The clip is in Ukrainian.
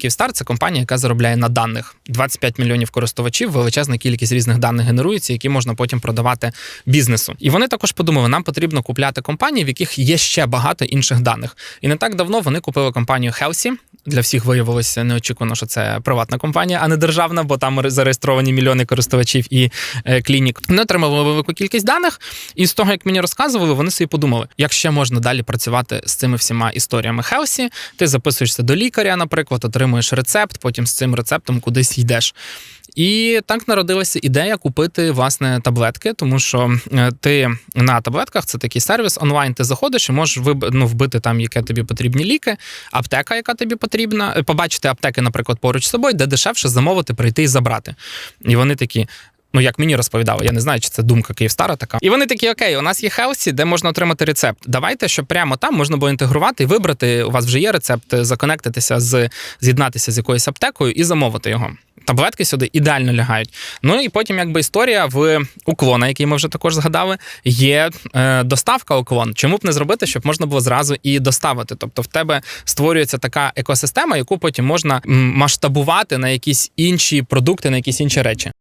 Київстар це компанія, яка заробляє на даних 25 мільйонів користувачів, величезна кількість різних даних генерується, які можна потім продавати бізнесу. І вони також подумали, нам потрібно купляти компанії, в яких є ще багато інших даних. І не так давно вони купили компанію Хелсі. Для всіх виявилося неочікувано, що це приватна компанія, а не державна, бо там зареєстровані мільйони користувачів і е, клінік. Вони отримали велику кількість даних, і з того, як мені розказували, вони собі подумали, як ще можна далі працювати з цими всіма історіями Хелсі. Ти записуєшся до лікаря, наприклад, отримуєш рецепт, потім з цим рецептом кудись йдеш. І так народилася ідея купити власне таблетки, тому що е, ти на таблетках це такий сервіс онлайн. Ти заходиш і можеш виб... ну, вбити там, яке тобі потрібні ліки, аптека, яка тобі потрібна, е, побачити аптеки, наприклад, поруч з собою, де дешевше замовити, прийти і забрати. І вони такі. Ну, як мені розповідали, я не знаю, чи це думка Київстара така. І вони такі: окей, у нас є Хелсі, де можна отримати рецепт. Давайте, щоб прямо там можна було інтегрувати і вибрати. У вас вже є рецепт, законектитися з з'єднатися з якоюсь аптекою і замовити його. Таблетки сюди ідеально лягають. Ну і потім, якби історія в уклона, який ми вже також згадали, є е, доставка уклон. Чому б не зробити, щоб можна було зразу і доставити? Тобто в тебе створюється така екосистема, яку потім можна масштабувати на якісь інші продукти, на якісь інші речі.